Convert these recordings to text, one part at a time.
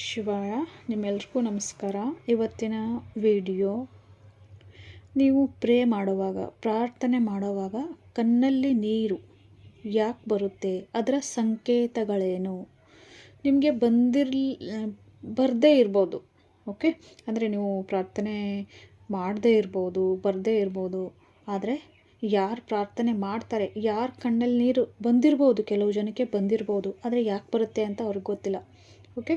ಶಿವಾಯ, ನಿಮ್ಮೆಲ್ರಿಗೂ ನಮಸ್ಕಾರ. ಇವತ್ತಿನ ವಿಡಿಯೋ, ನೀವು ಪ್ರೇ ಮಾಡುವಾಗ, ಪ್ರಾರ್ಥನೆ ಮಾಡುವಾಗ ಕಣ್ಣಲ್ಲಿ ನೀರು ಯಾಕೆ ಬರುತ್ತೆ? ಅದರ ಸಂಕೇತಗಳೇನು? ನಿಮಗೆ ಬಂದಿರ, ಬರದೇ ಇರ್ಬೋದು, ಓಕೆ? ಅಂದರೆ ನೀವು ಪ್ರಾರ್ಥನೆ ಮಾಡದೇ ಇರ್ಬೋದು, ಬರದೇ ಇರ್ಬೋದು, ಆದರೆ ಯಾರು ಪ್ರಾರ್ಥನೆ ಮಾಡ್ತಾರೆ, ಯಾರ ಕಣ್ಣಲ್ಲಿ ನೀರು ಬಂದಿರ್ಬೋದು, ಕೆಲವು ಜನಕ್ಕೆ ಬಂದಿರ್ಬೋದು, ಆದರೆ ಯಾಕೆ ಬರುತ್ತೆ ಅಂತ ಅವ್ರಿಗೆ ಗೊತ್ತಿಲ್ಲ, ಓಕೆ?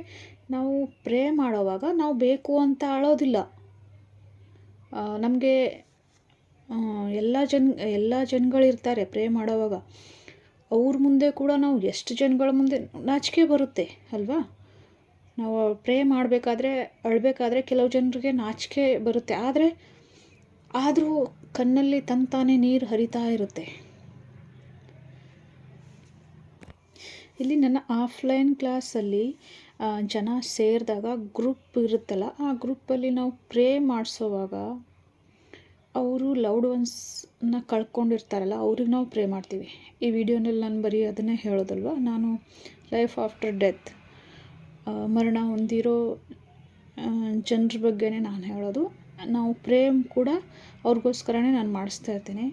ನಾವು ಪ್ರೇ ಮಾಡೋವಾಗ ನಾವು ಬೇಕು ಅಂತ ಅಳೋದಿಲ್ಲ. ನಮಗೆ ಎಲ್ಲ ಜನ, ಎಲ್ಲ ಜನಗಳಿರ್ತಾರೆ ಪ್ರೇ ಮಾಡೋವಾಗ. ಅವ್ರ ಮುಂದೆ ಕೂಡ ನಾವು ಎಷ್ಟು ಜನಗಳ ಮುಂದೆ ನಾಚಿಕೆ ಬರುತ್ತೆ, ಅಲ್ವಾ? ನಾವು ಪ್ರೇ ಮಾಡಬೇಕಾದ್ರೆ, ಅಳಬೇಕಾದ್ರೆ ಕೆಲವು ಜನರಿಗೆ ನಾಚಿಕೆ ಬರುತ್ತೆ. ಆದರೆ, ಆದರೂ ಕಣ್ಣಲ್ಲಿ ತಂತಾನೆ ನೀರು ಹರಿತಾ ಇರುತ್ತೆ. ಇಲ್ಲಿ ನನ್ನ ಆಫ್ಲೈನ್ ಕ್ಲಾಸಲ್ಲಿ ಜನ ಸೇರಿದಾಗ ಗ್ರೂಪ್ ಇರುತ್ತಲ್ಲ, ಆ ಗ್ರೂಪಲ್ಲಿ ನಾವು ಪ್ರೇ ಮಾಡಿಸೋವಾಗ ಅವರು ಲೌಡ್ ಒನ್ಸ್ನ ಕಳ್ಕೊಂಡಿರ್ತಾರಲ್ಲ, ಅವ್ರಿಗೆ ನಾವು ಪ್ರೇ ಮಾಡ್ತೀವಿ. ಈ ವಿಡಿಯೋನಲ್ಲಿ ನಾನು ಬರೀ ಅದನ್ನೇ ಹೇಳೋದಲ್ವ? ನಾನು ಲೈಫ್ ಆಫ್ಟರ್ ಡೆತ್ ಮರಣ ಹೊಂದಿರೋ ಜನರ ಬಗ್ಗೆನೇ ನಾನು ಹೇಳೋದು. ನಾವು ಪ್ರೇಮ್ ಕೂಡ ಅವ್ರಿಗೋಸ್ಕರನೇ ನಾನು ಮಾಡಿಸ್ತಾ ಇರ್ತೀನಿ.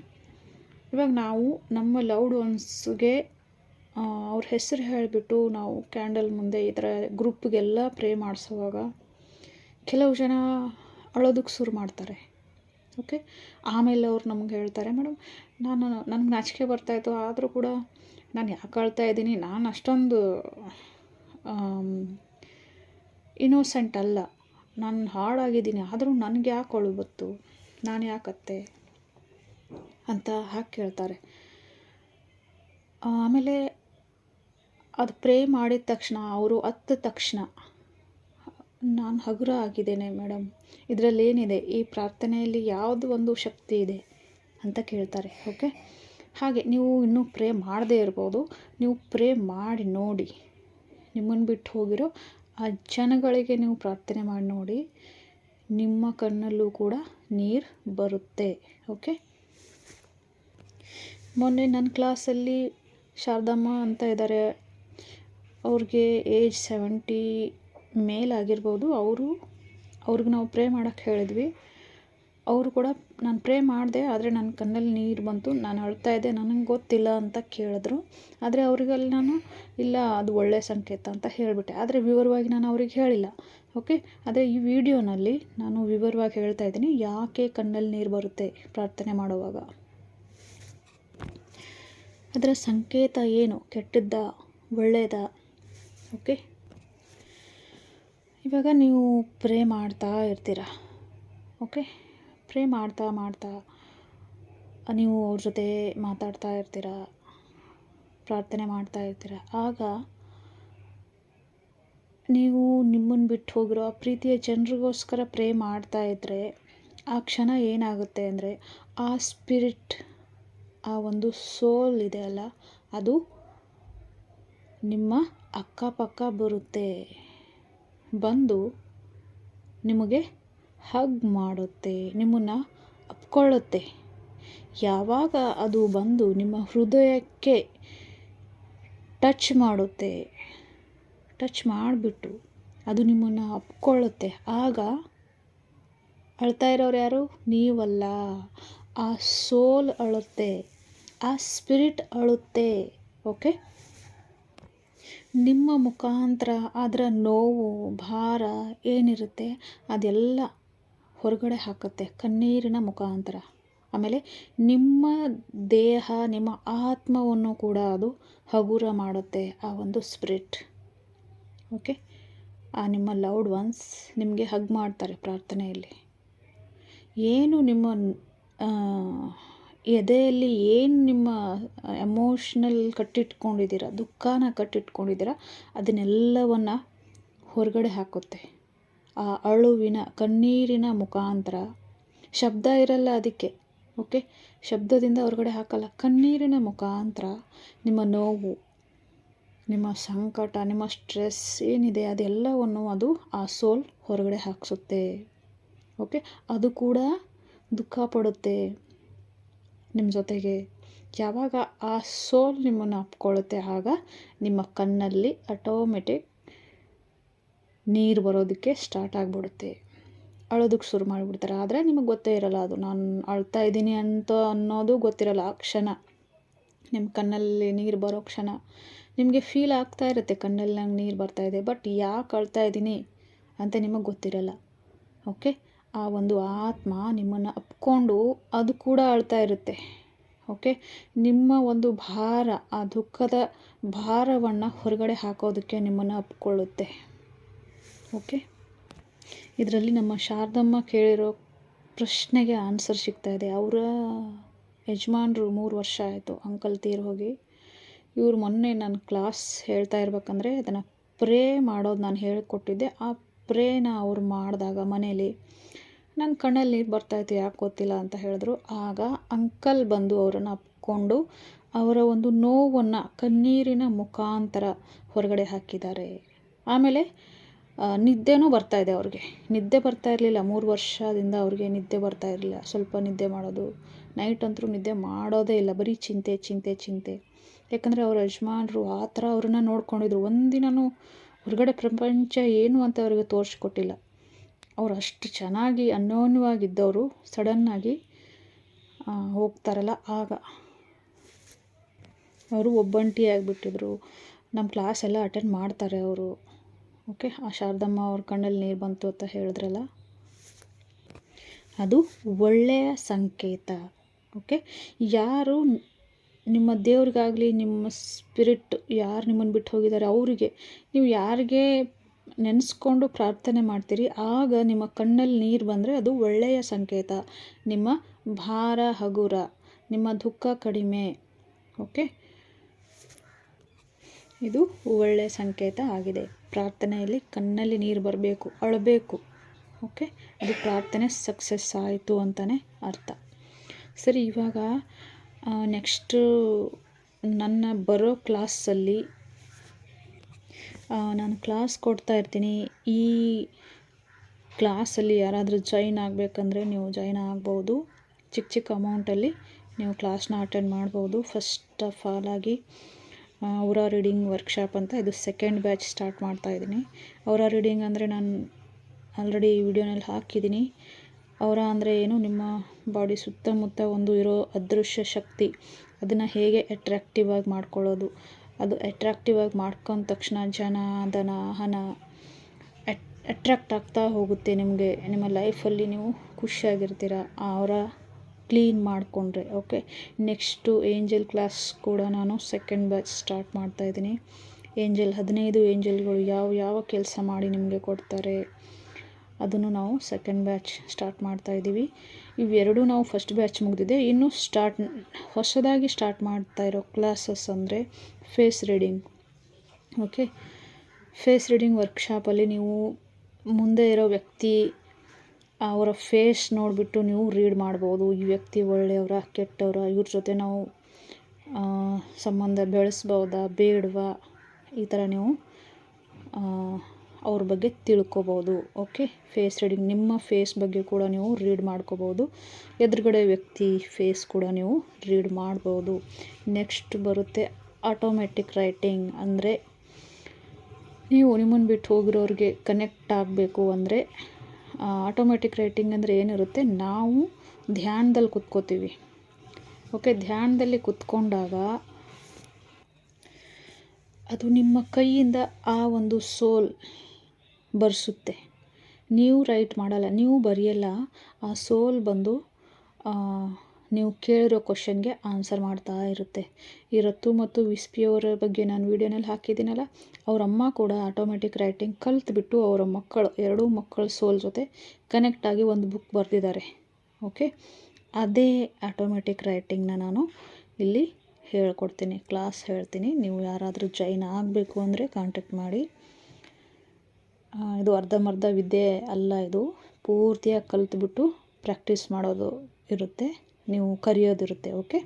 ಇವಾಗ ನಾವು ನಮ್ಮ ಲೌಡ್ ಒನ್ಸ್ಗೆ ಅವ್ರ ಹೆಸರು ಹೇಳಿಬಿಟ್ಟು ನಾವು ಕ್ಯಾಂಡಲ್ ಮುಂದೆ ಈ ಥರ ಗ್ರೂಪ್ಗೆಲ್ಲ ಪ್ರೇ ಮಾಡಿಸುವಾಗ ಕೆಲವು ಜನ ಅಳೋದಕ್ಕೆ ಶುರು ಮಾಡ್ತಾರೆ. ಓಕೆ ಆಮೇಲೆ ಅವ್ರು ನಮ್ಗೆ ಹೇಳ್ತಾರೆ, ಮೇಡಮ್, ನಾನು, ನನಗೆ ನಾಚಿಕೆ ಬರ್ತಾಯಿತ್ತು ಆದರೂ ಕೂಡ ನಾನು ಯಾಕೆ ಅಳ್ತಾ ಇದ್ದೀನಿ? ನಾನು ಅಷ್ಟೊಂದು ಇನ್ನೋಸೆಂಟ್ ಅಲ್ಲ. ನಾನು ಹಾಳಾಗಿದ್ದೀನಿ, ಆದರೂ ನನಗೆ ಯಾಕೆ ಅಳು ಬತ್ತು ನಾನು ಯಾಕತ್ತೆ? ಅಂತ ಹಾಕಿ ಕೇಳ್ತಾರೆ. ಆಮೇಲೆ ಅದು ಪ್ರೇ ಮಾಡಿದ ತಕ್ಷಣ, ಅವರು ಹತ್ತ ತಕ್ಷಣ, ನಾನು ಹಗುರ ಆಗಿದ್ದೇನೆ ಮೇಡಮ್ ಇದರಲ್ಲಿ ಏನಿದೆ ಈ ಪ್ರಾರ್ಥನೆಯಲ್ಲಿ ಯಾವುದು ಒಂದು ಶಕ್ತಿ ಇದೆ? ಅಂತ ಕೇಳ್ತಾರೆ, ಓಕೆ? ಹಾಗೆ, ನೀವು ಇನ್ನೂ ಪ್ರೇ ಮಾಡದೇ ಇರ್ಬೋದು. ನೀವು ಪ್ರೇ ಮಾಡಿ ನೋಡಿ. ನಿಮ್ಮನ್ನು ಬಿಟ್ಟು ಹೋಗಿರೋ ಆ ಜನಗಳಿಗೆ ನೀವು ಪ್ರಾರ್ಥನೆ ಮಾಡಿ ನೋಡಿ. ನಿಮ್ಮ ಕಣ್ಣಲ್ಲೂ ಕೂಡ ನೀರು ಬರುತ್ತೆ, ಓಕೆ? ಮೊನ್ನೆ ನನ್ನ ಕ್ಲಾಸಲ್ಲಿ ಶಾರದಮ್ಮ ಅಂತ ಇದ್ದಾರೆ ಅವ್ರಿಗೆ ಏಜ್ ಸೆವೆಂಟಿ ಮೇಲಾಗಿರ್ಬೋದು, ಅವರು, ಅವ್ರಿಗೆ ನಾವು ಪ್ರೇ ಮಾಡೋಕ್ಕೆ ಹೇಳಿದ್ವಿ. ಅವರು ಕೂಡ, ನಾನು ಪ್ರೇ ಮಾಡಿದೆ, ಆದರೆ ನನ್ನ ಕಣ್ಣಲ್ಲಿ ನೀರು ಬಂತು, ನಾನು ಅಳ್ತಾ ಇದ್ದೆ, ನನಗೆ ಗೊತ್ತಿಲ್ಲ ಅಂತ ಕೇಳಿದ್ರು. ಆದರೆ ಅವರಿಗಲ್ಲಿ ನಾನು, ಇಲ್ಲ, ಅದು ಒಳ್ಳೆಯ ಸಂಕೇತ ಅಂತ ಹೇಳಿಬಿಟ್ಟೆ. ಆದರೆ ವಿವರವಾಗಿ ನಾನು ಅವ್ರಿಗೆ ಹೇಳಿಲ್ಲ. ಓಕೆ? ಆದರೆ ಈ ವಿಡಿಯೋನಲ್ಲಿ ನಾನು ವಿವರವಾಗಿ ಹೇಳ್ತಾ ಇದ್ದೀನಿ, ಯಾಕೆ ಕಣ್ಣಲ್ಲಿ ನೀರು ಬರುತ್ತೆ ಪ್ರಾರ್ಥನೆ ಮಾಡುವಾಗ. ಅದರ ಸಂಕೇತ ಏನು? ಕೆಟ್ಟದ್ದ? ಒಳ್ಳೆಯದ ಓಕೆ. ಇವಾಗ ನೀವು ಪ್ರೇ ಮಾಡ್ತಾ ಇರ್ತೀರ? ಓಕೆ. ಪ್ರೇ ಮಾಡ್ತಾ ಮಾಡ್ತಾ ನೀವು ಅವ್ರ ಜೊತೆ ಮಾತಾಡ್ತಾ ಇರ್ತೀರ? ಪ್ರಾರ್ಥನೆ ಮಾಡ್ತಾ ಇರ್ತೀರ? ಆಗ ನೀವು ನಿಮ್ಮನ್ನು ಬಿಟ್ಟು ಹೋಗಿರೋ ಆ ಪ್ರೀತಿಯ ಜನರಿಗೋಸ್ಕರ ಪ್ರೇ ಮಾಡ್ತಾ ಇದ್ದರೆ ಆ ಕ್ಷಣ ಏನಾಗುತ್ತೆ ಅಂದರೆ ಆ ಸ್ಪಿರಿಟ್ ಆ ಒಂದು ಸೋಲ್ ಇದೆ ಅಲ್ಲ, ಅದು ನಿಮ್ಮ ಅಕ್ಕಪಕ್ಕ ಬರುತ್ತೆ. ಬಂದು ನಿಮಗೆ ಹಗ್ ಮಾಡುತ್ತೆ, ನಿಮ್ಮನ್ನು ಅಪ್ಕೊಳ್ಳುತ್ತೆ. ಯಾವಾಗ ಅದು ಬಂದು ನಿಮ್ಮ ಹೃದಯಕ್ಕೆ ಟಚ್ ಮಾಡುತ್ತೆ ಟಚ್ ಮಾಡಿಬಿಟ್ಟು ಅದು ನಿಮ್ಮನ್ನು ಅಪ್ಕೊಳ್ಳುತ್ತೆ. ಆಗ ಅಳ್ತಾ ಇರೋರು ಯಾರು? ನೀವಲ್ಲ. ಆ ಸೋಲ್ ಅಳುತ್ತೆ, ಆ ಸ್ಪಿರಿಟ್ ಅಳುತ್ತೆ ಓಕೆ ನಿಮ್ಮ ಮುಖಾಂತರ ಅದರ ನೋವು, ಭಾರ ಏನಿರುತ್ತೆ ಅದೆಲ್ಲ ಹೊರಗಡೆ ಹಾಕುತ್ತೆ ಕಣ್ಣೀರಿನ ಮುಖಾಂತರ. ಆಮೇಲೆ ನಿಮ್ಮ ದೇಹ, ನಿಮ್ಮ ಆತ್ಮವನ್ನು ಕೂಡ ಅದು ಹಗುರ ಮಾಡುತ್ತೆ ಆ ಒಂದು ಸ್ಪಿರಿಟ್ ಓಕೆ ಆ ನಿಮ್ಮ ಲೌಡ್ ಒನ್ಸ್ ನಿಮಗೆ ಹಗ್ ಮಾಡ್ತಾರೆ ಪ್ರಾರ್ಥನೆಯಲ್ಲಿ. ಏನು ನಿಮ್ಮ ಎದೆಯಲ್ಲಿ ಏನು ನಿಮ್ಮ ಎಮೋಷ್ನಲ್ ಕಟ್ಟಿಟ್ಕೊಂಡಿದ್ದೀರ, ದುಃಖನ ಕಟ್ಟಿಟ್ಕೊಂಡಿದ್ದೀರ, ಅದನ್ನೆಲ್ಲವನ್ನು ಹೊರಗಡೆ ಹಾಕುತ್ತೆ. ಆ ಅಳುವಿನ, ಕಣ್ಣೀರಿನ ಮುಖಾಂತರ. ಶಬ್ದ ಇರಲ್ಲ ಅದಕ್ಕೆ ಓಕೆ ಶಬ್ದದಿಂದ ಹೊರಗಡೆ ಹಾಕಲ್ಲ. ಕಣ್ಣೀರಿನ ಮುಖಾಂತರ ನಿಮ್ಮ ನೋವು, ನಿಮ್ಮ ಸಂಕಟ, ನಿಮ್ಮ ಸ್ಟ್ರೆಸ್ ಏನಿದೆ ಅದೆಲ್ಲವನ್ನು ಅದು, ಆ ಸೋಲ್ ಹೊರಗಡೆ ಹಾಕಿಸುತ್ತೆ ಓಕೆ ಅದು ಕೂಡ ದುಃಖ ಪಡುತ್ತೆ. ನಿಮ್ಮ ಜೊತೆಗೆ ಯಾವಾಗ ಆ ಸೋಲ್ ನಿಮ್ಮನ್ನು ಅಪ್ಕೊಳ್ಳುತ್ತೆ, ಆಗ ನಿಮ್ಮ ಕಣ್ಣಲ್ಲಿ ಆಟೋಮೆಟಿಕ್ ನೀರು ಬರೋದಕ್ಕೆ ಸ್ಟಾರ್ಟ್ ಆಗಿಬಿಡುತ್ತೆ. ಅಳೋದಕ್ಕೆ ಶುರು ಮಾಡಿಬಿಡ್ತಾರೆ. ಆದರೆ ನಿಮಗೆ ಗೊತ್ತೇ ಇರಲ್ಲ ಅದು. ನಾನು ಅಳ್ತಾ ಇದ್ದೀನಿ ಅಂತ ಅನ್ನೋದು ಗೊತ್ತಿರಲ್ಲ. ಆ ಕ್ಷಣ. ನಿಮ್ಮ ಕಣ್ಣಲ್ಲಿ ನೀರು ಬರೋ ಕ್ಷಣ. ನಿಮಗೆ ಫೀಲ್ ಆಗ್ತಾ ಇರುತ್ತೆ. ಕಣ್ಣಲ್ಲಿ ನಂಗೆ ನೀರು ಇದೆ. ಬಟ್ ಯಾಕೆ ಅಳ್ತಾ ಇದ್ದೀನಿ ಅಂತ ನಿಮಗೆ ಗೊತ್ತಿರಲ್ಲ. ಓಕೆ ಆ ಒಂದು ಆತ್ಮ ನಿಮ್ಮನ್ನು ಅಪ್ಕೊಂಡು ಅದು ಕೂಡ ಅಳ್ತಾ ಇರುತ್ತೆ. ಓಕೆ? ನಿಮ್ಮ ಒಂದು ಭಾರ, ಆ ದುಃಖದ ಭಾರವನ್ನು ಹೊರಗಡೆ ಹಾಕೋದಕ್ಕೆ ನಿಮ್ಮನ್ನು ಅಪ್ಕೊಳ್ಳುತ್ತೆ. ಓಕೆ? ಇದರಲ್ಲಿ ನಮ್ಮ ಶಾರದಮ್ಮ ಕೇಳಿರೋ ಪ್ರಶ್ನೆಗೆ ಆನ್ಸರ್ ಸಿಗ್ತಾ ಇದೆ. ಅವರ ಯಜಮಾನ್ರು ಮೂರು ವರ್ಷ ಆಯಿತು ಅಂಕಲ್ ತೀರು ಹೋಗಿ. ಇವ್ರು ಮೊನ್ನೆ ನಾನು ಕ್ಲಾಸ್ ಹೇಳ್ತಾ ಇರ್ಬೇಕಂದ್ರೆ ಅದನ್ನು ಪ್ರೇ ಮಾಡೋದು ನಾನು ಹೇಳಿಕೊಟ್ಟಿದ್ದೆ. ಆ ಪ್ರೇನ ಅವ್ರು ಮಾಡಿದಾಗ ಮನೇಲಿ ನನ್ನ ಕಣ್ಣಲ್ಲಿ ನೀರು ಬರ್ತಾಯಿತ್ತು ಯಾಕೆ ಗೊತ್ತಿಲ್ಲ ಅಂತ ಹೇಳಿದ್ರು. ಆಗ ಅಂಕಲ್ ಬಂದು ಅವರನ್ನು ಅಪ್ಕೊಂಡು ಅವರ ಒಂದು ನೋವನ್ನು ಕಣ್ಣೀರಿನ ಮುಖಾಂತರ ಹೊರಗಡೆ ಹಾಕಿದ್ದಾರೆ. ಆಮೇಲೆ ನಿದ್ದೆನೂ ಬರ್ತಾಯಿದೆ ಅವ್ರಿಗೆ. ನಿದ್ದೆ ಬರ್ತಾ ಇರಲಿಲ್ಲ. ಮೂರು ವರ್ಷದಿಂದ ಅವ್ರಿಗೆ ನಿದ್ದೆ ಬರ್ತಾ ಇರಲಿಲ್ಲ. ಸ್ವಲ್ಪ ನಿದ್ದೆ ಮಾಡೋದು. ನೈಟ್ ಅಂತೂ ನಿದ್ದೆ ಮಾಡೋದೇ ಇಲ್ಲ. ಬರೀ ಚಿಂತೆ ಚಿಂತೆ ಚಿಂತೆ. ಯಾಕಂದರೆ ಅವ್ರ ಯಜಮಾನರು ಆ ಥರ ಅವ್ರನ್ನ ನೋಡ್ಕೊಂಡಿದ್ರು. ಒಂದಿನೂ ಹೊರಗಡೆ ಪ್ರಪಂಚ ಏನು ಅಂತ ಅವ್ರಿಗೆ ತೋರಿಸ್ಕೊಟ್ಟಿಲ್ಲ. ಅವ್ರು ಅಷ್ಟು ಚೆನ್ನಾಗಿ ಅನ್ಯೋನ್ಯವಾಗಿದ್ದವರು ಸಡನ್ನಾಗಿ ಹೋಗ್ತಾರಲ್ಲ ಆಗ. ಅವರು ಒಬ್ಬಂಟಿ ಆಗಿಬಿಟ್ಟಿದ್ರು. ನಮ್ಮ ಕ್ಲಾಸ್ ಎಲ್ಲ ಅಟೆಂಡ್ ಮಾಡ್ತಾರೆ ಅವರು. ಓಕೆ ಆ ಶಾರದಮ್ಮ ಅವ್ರ ಕಣ್ಣಲ್ಲಿ ನೀರು ಬಂತು ಅಂತ ಹೇಳಿದ್ರಲ್ಲ? ಅದು ಒಳ್ಳೆಯ ಸಂಕೇತ. ಓಕೆ ಯಾರು ನಿಮ್ಮ ದೇವ್ರಿಗಾಗಲಿ, ನಿಮ್ಮ ಸ್ಪಿರಿಟ್ ಯಾರು ನಿಮ್ಮನ್ನು ಬಿಟ್ಟು ಹೋಗಿದ್ದಾರೆ ಅವರಿಗೆ, ನೀವು ಯಾರಿಗೆ ನೆನೆಸ್ಕೊಂಡು ಪ್ರಾರ್ಥನೆ ಮಾಡ್ತೀರಿ, ಆಗ ನಿಮ್ಮ ಕಣ್ಣಲ್ಲಿ ನೀರು ಬಂದರೆ ಅದು ಒಳ್ಳೆಯ ಸಂಕೇತ. ನಿಮ್ಮ ಭಾರ ಹಗುರ, ನಿಮ್ಮ ದುಃಖ ಕಡಿಮೆ. ಓಕೆ? ಇದು ಒಳ್ಳೆಯ ಸಂಕೇತ ಆಗಿದೆ. ಪ್ರಾರ್ಥನೆಯಲ್ಲಿ ಕಣ್ಣಲ್ಲಿ ನೀರು ಬರಬೇಕು, ಅಳಬೇಕು. ಓಕೆ? ಅದು ಪ್ರಾರ್ಥನೆ ಸಕ್ಸಸ್ ಆಯಿತು ಅಂತಲೇ ಅರ್ಥ. ಸರಿ, ಇವಾಗ ನೆಕ್ಸ್ಟು ನನ್ನ ಬರೋ ಕ್ಲಾಸಲ್ಲಿ ನಾನು ಕ್ಲಾಸ್ ಕೊಡ್ತಾ ಇರ್ತೀನಿ. ಈ ಕ್ಲಾಸಲ್ಲಿ ಯಾರಾದರೂ ಜಾಯ್ನ್ ಆಗಬೇಕಂದ್ರೆ ನೀವು ಜಾಯ್ನ್ ಆಗ್ಬೋದು. ಚಿಕ್ಕ ಚಿಕ್ಕ ಅಮೌಂಟಲ್ಲಿ ನೀವು ಕ್ಲಾಸ್ನ ಅಟೆಂಡ್ ಮಾಡ್ಬೋದು. ಫಸ್ಟ್ ಆಫ್ ಆಲ್ ಆಗಿ ಅವರ ರೀಡಿಂಗ್ ವರ್ಕ್ಶಾಪ್ ಅಂತ ಇದು ಸೆಕೆಂಡ್ ಬ್ಯಾಚ್ ಸ್ಟಾರ್ಟ್ ಮಾಡ್ತಾ ಇದ್ದೀನಿ. ಅವರ ರೀಡಿಂಗ್ ಅಂದರೆ ನಾನು ಆಲ್ರೆಡಿ ವಿಡಿಯೋನಲ್ಲಿ ಹಾಕಿದ್ದೀನಿ. ಅವರ ಅಂದರೆ ಏನು? ನಿಮ್ಮ ಬಾಡಿ ಸುತ್ತಮುತ್ತ ಒಂದು ಇರೋ ಅದೃಶ್ಯ ಶಕ್ತಿ. ಅದನ್ನು ಹೇಗೆ ಅಟ್ರ್ಯಾಕ್ಟಿವ್ ಆಗಿ ಮಾಡ್ಕೊಳ್ಳೋದು? ಅದು ಅಟ್ರಾಕ್ಟಿವ್ ಆಗಿ ಮಾಡ್ಕೊಂಡ ತಕ್ಷಣ ಜನ ಧನ ಹಣ ಅಟ್ರಾಕ್ಟ್ ಆಗ್ತಾ ಹೋಗುತ್ತೆ ನಿಮಗೆ. ನಿಮ್ಮ ಲೈಫಲ್ಲಿ ನೀವು ಖುಷಿಯಾಗಿರ್ತೀರ. ಅವರ ಕ್ಲೀನ್ ಮಾಡಿಕೊಂಡ್ರೆ ಓಕೆ ನೆಕ್ಸ್ಟು ಏಂಜಲ್ ಕ್ಲಾಸ್ ಕೂಡ ನಾನು ಸೆಕೆಂಡ್ ಬ್ಯಾಚ್ ಸ್ಟಾರ್ಟ್ ಮಾಡ್ತಾಯಿದ್ದೀನಿ ಏಂಜಲ್ ಹದಿನೈದು ಏಂಜಲ್ಗಳು ಯಾವ ಯಾವ ಕೆಲಸ ಮಾಡಿ ನಿಮಗೆ ಕೊಡ್ತಾರೆ? ಅದನ್ನು ನಾವು ಸೆಕೆಂಡ್ ಬ್ಯಾಚ್ ಸ್ಟಾರ್ಟ್ ಮಾಡ್ತಾ ಇದ್ದೀವಿ. ಇವೆರಡೂ ನಾವು ಫಸ್ಟ್ ಬ್ಯಾಚ್ ಮುಗಿದಿದೆ. ಇನ್ನು ಸ್ಟಾರ್ಟ್ ಹೊಸದಾಗಿ ಸ್ಟಾರ್ಟ್ ಮಾಡ್ತಾ ಇರೋ ಕ್ಲಾಸಸ್ ಅಂದರೆ face reading okay face reading ವರ್ಕ್ಶಾಪಲ್ಲಿ ನೀವು ಮುಂದೆ ಇರೋ ವ್ಯಕ್ತಿ ಅವರ ಫೇಸ್ ನೋಡಿಬಿಟ್ಟು ನೀವು ರೀಡ್ ಮಾಡ್ಬೋದು. ಈ ವ್ಯಕ್ತಿ ಒಳ್ಳೆಯವರ, ಕೆಟ್ಟವರ, ಇವ್ರ ಜೊತೆ ನಾವು ಸಂಬಂಧ ಬೆಳೆಸ್ಬೋದಾ, ಬೇಡವಾ? ಈ ಥರ ನೀವು ಅವ್ರ ಬಗ್ಗೆ ತಿಳ್ಕೊಬೋದು ಓಕೆ ಫೇಸ್ ರೀಡಿಂಗ್ ನಿಮ್ಮ ಫೇಸ್ ಬಗ್ಗೆ ಕೂಡ ನೀವು ರೀಡ್ ಮಾಡ್ಕೋಬೋದು. ಎದುರುಗಡೆ ವ್ಯಕ್ತಿ ಫೇಸ್ ಕೂಡ ನೀವು ರೀಡ್ ಮಾಡ್ಬೋದು. ನೆಕ್ಸ್ಟ್ ಬರುತ್ತೆ ಆಟೋಮೆಟಿಕ್ ರೈಟಿಂಗ್ ಅಂದರೆ ನೀವು ನಿಮ್ಮನ್ನು ಬಿಟ್ಟು ಹೋಗಿರೋರಿಗೆ ಕನೆಕ್ಟ್ ಆಗಬೇಕು ಅಂದರೆ ಆಟೋಮೆಟಿಕ್ ರೈಟಿಂಗ್ ಅಂದರೆ ಏನಿರುತ್ತೆ? ನಾವು ಧ್ಯಾನದಲ್ಲಿ ಕುತ್ಕೋತೀವಿ. ಓಕೆ ಧ್ಯಾನದಲ್ಲಿ ಕುತ್ಕೊಂಡಾಗ ಅದು ನಿಮ್ಮ ಕೈಯಿಂದ ಆ ಒಂದು ಸೋಲ್ ಬರ್ಸುತ್ತೆ. ನೀವು ರೈಟ್ ಮಾಡಲ್ಲ, ನೀವು ಬರೆಯಲ್ಲ, ಆ ಸೋಲ್ ಬಂದು ನೀವು ಕೇಳಿರೋ ಕ್ವಶನ್ಗೆ ಆನ್ಸರ್ ಮಾಡ್ತಾ ಇರುತ್ತೆ. ಈ ರತ್ತು ಮತ್ತು ವಿಸ್ಪಿಯವರ ಬಗ್ಗೆ ನಾನು ವೀಡಿಯೋನಲ್ಲಿ ಹಾಕಿದ್ದೀನಲ್ಲ, ಅವರಮ್ಮ ಕೂಡ ಆಟೋಮೆಟಿಕ್ ರೈಟಿಂಗ್ ಕಲ್ತ್ಬಿಟ್ಟು ಅವರ ಮಕ್ಕಳು, ಎರಡೂ ಮಕ್ಕಳ ಸೋಲ್ ಜೊತೆ ಕನೆಕ್ಟ್ ಆಗಿ ಒಂದು ಬುಕ್ ಬರೆದಿದ್ದಾರೆ. ಓಕೆ? ಅದೇ ಆಟೋಮೆಟಿಕ್ ರೈಟಿಂಗ್ನ ನಾನು ಇಲ್ಲಿ ಹೇಳ್ಕೊಡ್ತೀನಿ, ಕ್ಲಾಸ್ ಹೇಳ್ತೀನಿ. ನೀವು ಯಾರಾದರೂ ಜಾಯ್ನ್ ಆಗಬೇಕು ಅಂದರೆ ಕಾಂಟ್ಯಾಕ್ಟ್ ಮಾಡಿ. ಇದು ಅರ್ಧಂಬರ್ಧ ವಿದ್ಯೆ ಅಲ್ಲ ಇದು. ಪೂರ್ತಿಯಾಗಿ ಕಲ್ತ್ಬಿಟ್ಟು ಪ್ರಾಕ್ಟೀಸ್ ಮಾಡೋದು ಇರುತ್ತೆ. ನೀವು ಕರೆಯೋದಿರುತ್ತೆ ಓಕೆ?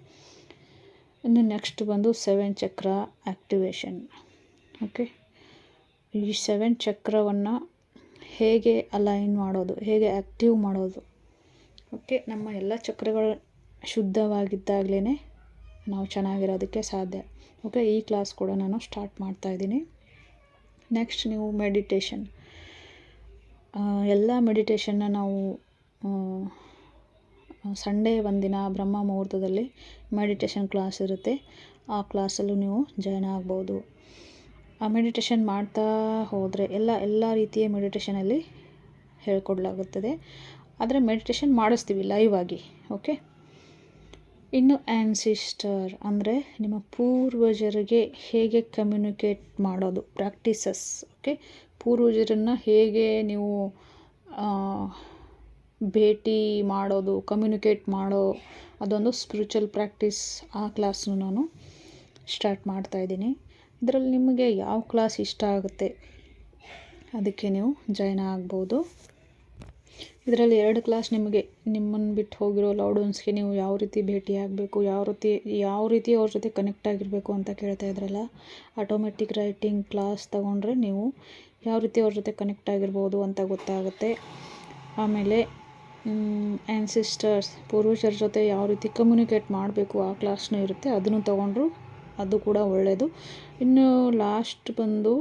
ಇನ್ನು ನೆಕ್ಸ್ಟ್ ಬಂದು ಸೆವೆನ್ ಚಕ್ರ ಆ್ಯಕ್ಟಿವೇಷನ್ ಓಕೆ? ಈ ಸೆವೆನ್ ಚಕ್ರವನ್ನು ಹೇಗೆ ಅಲೈನ್ ಮಾಡೋದು, ಹೇಗೆ ಆ್ಯಕ್ಟಿವ್ ಮಾಡೋದು, ಓಕೆ? ನಮ್ಮ ಎಲ್ಲ ಚಕ್ರಗಳು ಶುದ್ಧವಾಗಿದ್ದಾಗಲೇ ನಾವು ಚೆನ್ನಾಗಿರೋದಕ್ಕೆ ಸಾಧ್ಯ, ಓಕೆ? ಈ ಕ್ಲಾಸ್ ಕೂಡ ನಾನು ಸ್ಟಾರ್ಟ್ ಮಾಡ್ತಾಯಿದ್ದೀನಿ ನೆಕ್ಸ್ಟ್ ನೀವು ಮೆಡಿಟೇಷನ್ ಎಲ್ಲ ಮೆಡಿಟೇಷನ್ನ ನಾವು ಸಂಡೇ ಒಂದಿನ ಬ್ರಹ್ಮ ಮುಹೂರ್ತದಲ್ಲಿ ಮೆಡಿಟೇಷನ್ ಕ್ಲಾಸ್ ಇರುತ್ತೆ. ಆ ಕ್ಲಾಸಲ್ಲೂ ನೀವು ಜಾಯ್ನ್ ಆಗ್ಬೋದು. ಆ ಮೆಡಿಟೇಷನ್ ಮಾಡ್ತಾ ಹೋದರೆ ಎಲ್ಲ ಎಲ್ಲ ರೀತಿಯ ಮೆಡಿಟೇಷನಲ್ಲಿ ಹೇಳ್ಕೊಡ್ಲಾಗುತ್ತದೆ. ಆದರೆ ಮೆಡಿಟೇಷನ್ ಮಾಡಿಸ್ತೀವಿ ಲೈವ್ ಆಗಿ ಓಕೆ ಇನ್ನು ಆ್ಯನ್ಸಿಸ್ಟರ್ ಅಂದರೆ ನಿಮ್ಮ ಪೂರ್ವಜರಿಗೆ ಹೇಗೆ ಕಮ್ಯುನಿಕೇಟ್ ಮಾಡೋದು ಪ್ರಾಕ್ಟೀಸಸ್ ಓಕೆ ಪೂರ್ವಜರನ್ನು ಹೇಗೆ ನೀವು ಭೇಟಿ ಮಾಡೋದು ಕಮ್ಯುನಿಕೇಟ್ ಮಾಡೋ ಅದೊಂದು ಸ್ಪಿರಿಚುವಲ್ ಪ್ರಾಕ್ಟೀಸ್ ಆ ಕ್ಲಾಸ್ನ ನಾನು ಸ್ಟಾರ್ಟ್ ಮಾಡ್ತಾಯಿದ್ದೀನಿ ಇದರಲ್ಲಿ ನಿಮಗೆ ಯಾವ ಕ್ಲಾಸ್ ಇಷ್ಟ ಆಗುತ್ತೆ? ಅದಕ್ಕೆ ನೀವು ಜಾಯ್ನ್ ಆಗ್ಬೋದು. ಇದರಲ್ಲಿ ಎರಡು ಕ್ಲಾಸ್ ನಿಮಗೆ ನಿಮ್ಮನ್ನು ಬಿಟ್ಟು ಹೋಗಿರೋ ಲೌಡೌನ್ಸ್ಗೆ ನೀವು ಯಾವ ರೀತಿ ಭೇಟಿ ಆಗಬೇಕು, ಯಾವ ರೀತಿ ಯಾವ ರೀತಿ ಅವ್ರ ಜೊತೆ ಕನೆಕ್ಟ್ ಆಗಿರಬೇಕು ಅಂತ ಕೇಳ್ತಾ ಇದ್ರಲ್ಲ ಆಟೋಮೆಟಿಕ್ ರೈಟಿಂಗ್ ಕ್ಲಾಸ್ ತಗೊಂಡ್ರೆ ನೀವು ಯಾವ ರೀತಿ ಅವ್ರ ಜೊತೆ ಕನೆಕ್ಟ್ ಆಗಿರ್ಬೋದು ಅಂತ ಗೊತ್ತಾಗುತ್ತೆ. ಆಮೇಲೆ ಆ್ಯನ್ಸಿಸ್ಟರ್ಸ್ ಪೂರ್ವಜರ ಜೊತೆ ಯಾವ ರೀತಿ ಕಮ್ಯುನಿಕೇಟ್ ಮಾಡಬೇಕು ಆ ಕ್ಲಾಸ್ನೂ ಇರುತ್ತೆ, ಅದನ್ನು ತೊಗೊಂಡ್ರು ಅದು ಕೂಡ ಒಳ್ಳೆಯದು ಇನ್ನು ಲಾಸ್ಟ್ ಬಂದು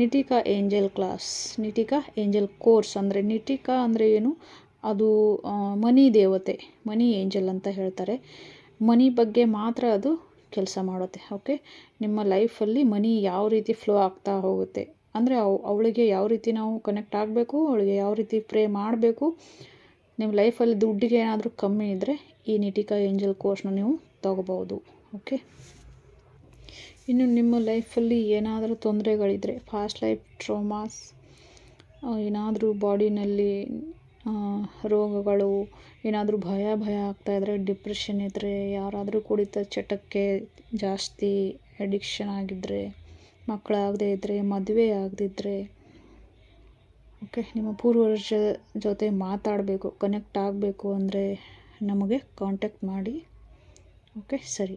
Nitika angel class Nitika angel course ಅಂದರೆ ನಿಟಿಕಾ ಅಂದರೆ ಏನು? ಅದು ಮನಿ ದೇವತೆ ಮನಿ ಏಂಜಲ್ ಅಂತ ಹೇಳ್ತಾರೆ. ಮನಿ ಬಗ್ಗೆ ಮಾತ್ರ ಅದು ಕೆಲಸ ಮಾಡುತ್ತೆ ಓಕೆ ನಿಮ್ಮ ಲೈಫಲ್ಲಿ ಮನಿ ಯಾವ ರೀತಿ ಫ್ಲೋ ಆಗ್ತಾ ಹೋಗುತ್ತೆ? ಅಂದರೆ ಅವು, ಅವಳಿಗೆ ಯಾವ ರೀತಿ ನಾವು ಕನೆಕ್ಟ್ ಆಗಬೇಕು, ಅವಳಿಗೆ ಯಾವ ರೀತಿ ಪ್ರೇ ಮಾಡಬೇಕು? ನಿಮ್ಮ ಲೈಫಲ್ಲಿ ದುಡ್ಡಿಗೆ ಏನಾದರೂ ಕಮ್ಮಿ ಇದ್ದರೆ ಈ ನಿಟಿಕಾ ಏಂಜಲ್ ಕೋರ್ಸ್ನ ನೀವು ತಗೋಬೋದು ಓಕೆ ಇನ್ನು ನಿಮ್ಮ ಲೈಫಲ್ಲಿ ಏನಾದರೂ ತೊಂದರೆಗಳಿದ್ದರೆ ಫಾಸ್ಟ್ ಲೈಫ್ ಟ್ರೋಮಾಸ್ ಏನಾದರೂ ಬಾಡಿನಲ್ಲಿ ರೋಗಗಳು, ಏನಾದರೂ ಭಯ ಭಯ ಆಗ್ತಾಯಿದ್ರೆ ಡಿಪ್ರೆಷನ್ ಇದ್ದರೆ ಯಾರಾದರೂ ಕುಡಿತ ಚಟಕ್ಕೆ ಜಾಸ್ತಿ ಅಡಿಕ್ಷನ್ ಆಗಿದ್ದರೆ ಮಕ್ಕಳಾಗದೇ ಇದ್ದರೆ ಮದುವೆ ಆಗದಿದ್ದರೆ ಓಕೆ ನಿಮ್ಮ ಪೂರ್ವಜ ಜೊತೆ ಮಾತಾಡಬೇಕು ಕನೆಕ್ಟ್ ಆಗಬೇಕು ಅಂದರೆ ನಮಗೆ ಕಾಂಟ್ಯಾಕ್ಟ್ ಮಾಡಿ ಓಕೆ ಸರಿ.